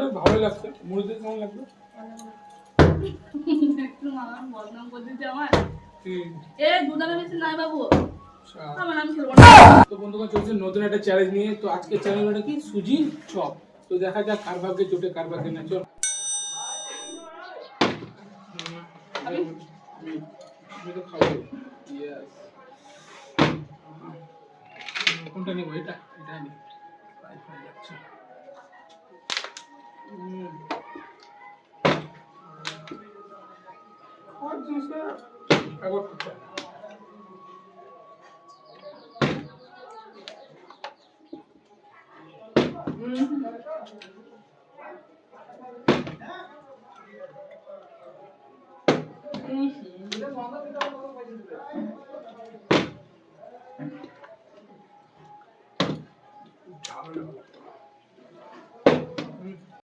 তো ভালোই লাগছে। মুড়িতে কেমন লাগবে একটু আমার বদনাম করে আমার এ দুধারে বেশি নাই বাবু। আচ্ছা। আমার আমি খেলব না। তো বন্ধুগণ চলছে নতুন একটা চ্যালেঞ্জ নিয়ে। তো আজকে চ্যালেঞ্জটা কি? সুজি চপ। তো দেখা যাক কার ভাগ্যে জোটে কার ভাগ্যে না চল আমি? আমি- আমি তো খাব। ইয়েস কোনটা নিব? এটা? এটা জিনিসটা ব্যবহার করতে হবে